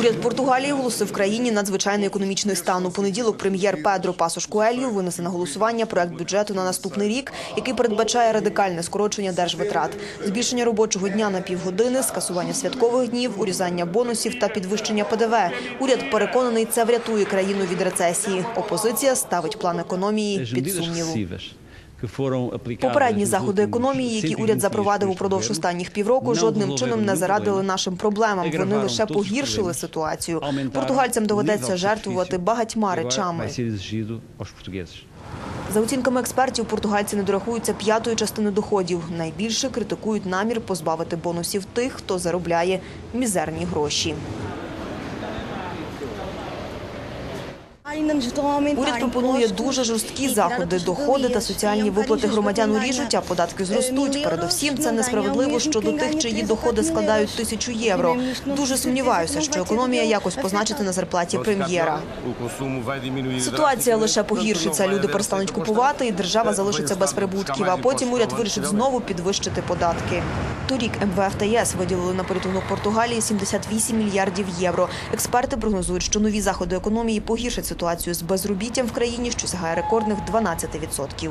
Уряд Португалії оголосив країні надзвичайний економічний стан. У понеділок прем'єр Педро Пасош Коельо винесе на голосування проект бюджету на наступний рік, який передбачає радикальне скорочення держвитрат, збільшення робочого дня на півгодини, скасування святкових днів, урізання бонусів та підвищення ПДВ. Уряд переконаний, це врятує країну від рецесії. Опозиція ставить план економії під сумніву. Попередні заходи економії, які уряд запровадив упродовж останніх півроку, жодним чином не зарадили нашим проблемам. Вони лише погіршили ситуацію. Португальцям доведеться жертвувати багатьма речами. За оцінками експертів, португальці не дорахуються п'ятої частини доходів. Найбільше критикують намір позбавити бонусів тих, хто заробляє мізерні гроші. Уряд пропонує дуже жорсткі заходи. Доходи та соціальні виплати громадян уріжуть, а податки зростуть. Передусім, це несправедливо щодо тих, чиї доходи складають тисячу євро. Дуже сумніваюся, що економія якось позначиться на зарплаті прем'єра. Ситуація лише погіршиться. Люди перестануть купувати, і держава залишиться без прибутків. А потім уряд вирішить знову підвищити податки. Торік МВФ та ЄС виділили на порятунок Португалії 78 мільярдів євро. Експерти прогнозують, що нові заходи економії погіршать ситуацію з безробіттям в країні, що сягає рекордних 12%.